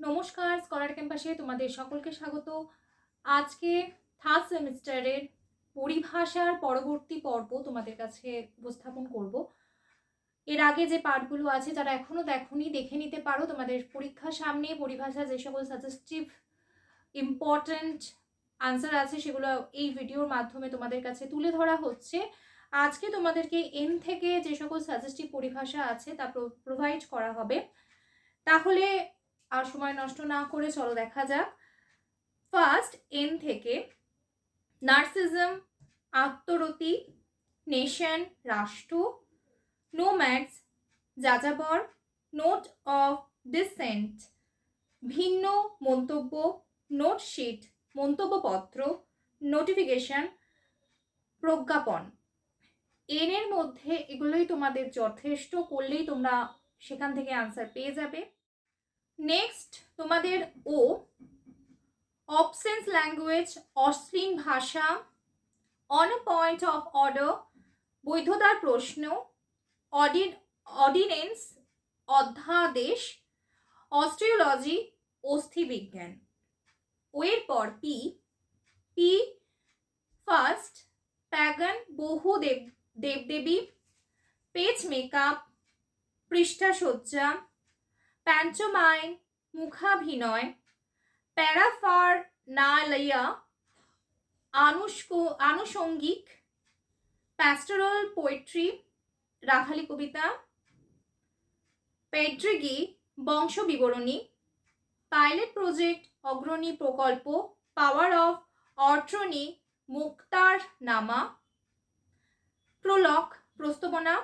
নমস্কার, স্কলার ক্যাম্পাসে তোমাদের সকলকে স্বাগত। আজকে থার্ড সেমিস্টারের পরিভাষার পরবর্তী পর্ব তোমাদের কাছে উপস্থাপন করব। এর আগে যে পার্টগুলো আছে, যারা এখনও দেখোনি, দেখে নিতে পারো। তোমাদের পরীক্ষার সামনে পরিভাষা যে সকল সাজেস্টিভ ইম্পর্ট্যান্ট আনসার আছে, সেগুলো এই ভিডিওর মাধ্যমে তোমাদের কাছে তুলে ধরা হচ্ছে। আজকে তোমাদেরকে এন থেকে যে সকল সাজেস্টিভ পরিভাষা আছে, তা প্রোভাইড করা হবে। তাহলে আর সময় নষ্ট না করে চলো দেখা যাক। ফার্স্ট এন থেকে নার্সিজম আত্মরতি নেশন রাষ্ট্র নো নোম্যাডস যাযাবর নোট অফ ডিসেন্ট ভিন্ন মন্তব্য নোটশিট মন্তব্যপত্র নোটিফিকেশন প্রজ্ঞাপন। এনের মধ্যে এগুলোই তোমাদের যথেষ্ট, করলেই তোমরা সেখান থেকে আনসার পেয়ে যাবে। নেক্সট তোমাদের ও অবসেন্স ল্যাঙ্গুয়েজ অশ্লীল ভাষা অন পয়েন্ট অফ অর্ডার বৈধতার প্রশ্ন অডিন অর্ডিনেন্স অধ্যাদেশ, অস্ট্রিওলজি, অস্থিবিজ্ঞান। ওয়ের পর পি পি ফার্স্ট প্যাগান বহু দেব, দেবদেবী পেজ মেকআপ পৃষ্ঠাসজ্জা প্যাঞ্চমাইন মুখাভিনয় প্যারাফার নালিয়া আনুষ্ক আনুষঙ্গিক প্যাস্টোরাল পোয়েট্রি রাখালি কবিতা পেড্রিগি বংশ বিবরণী পাইলট প্রজেক্ট অগ্রণী প্রকল্প পাওয়ার অফ অর্ট্রনি মুক্তার নামা প্রলক প্রস্তাবনা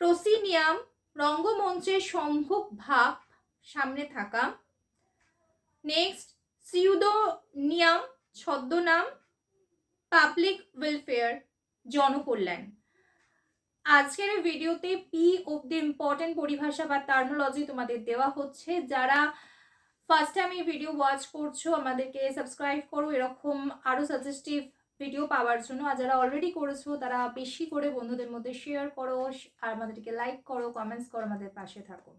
প্রসিনিয়াম রঙ্গমঞ্চের সম্ভব ভাব সামনে থাকা। নেক্সট সিউডোনিয়াম ছদ্মনাম পাবলিক ওয়েলফেয়ার জনকল্যাণ। আজকের ভিডিওতে পি অফ দি ইম্পর্টেন্ট পরিভাষা বা টার্মোলজি তোমাদের দেওয়া হচ্ছে। যারা ফার্স্ট টাইম এই ভিডিও ওয়াচ করছ, আমাদেরকে সাবস্ক্রাইব করো। এরকম আরও সাজেস্টিভ ভিডিও পাওয়ার জন্য। আর যারা অলরেডি করেছ, তারা বেশি করে বন্ধুদের মধ্যে শেয়ার করো, আর আমাদেরকে লাইক করো কমেন্টস করো আমাদের পাশে থাকো।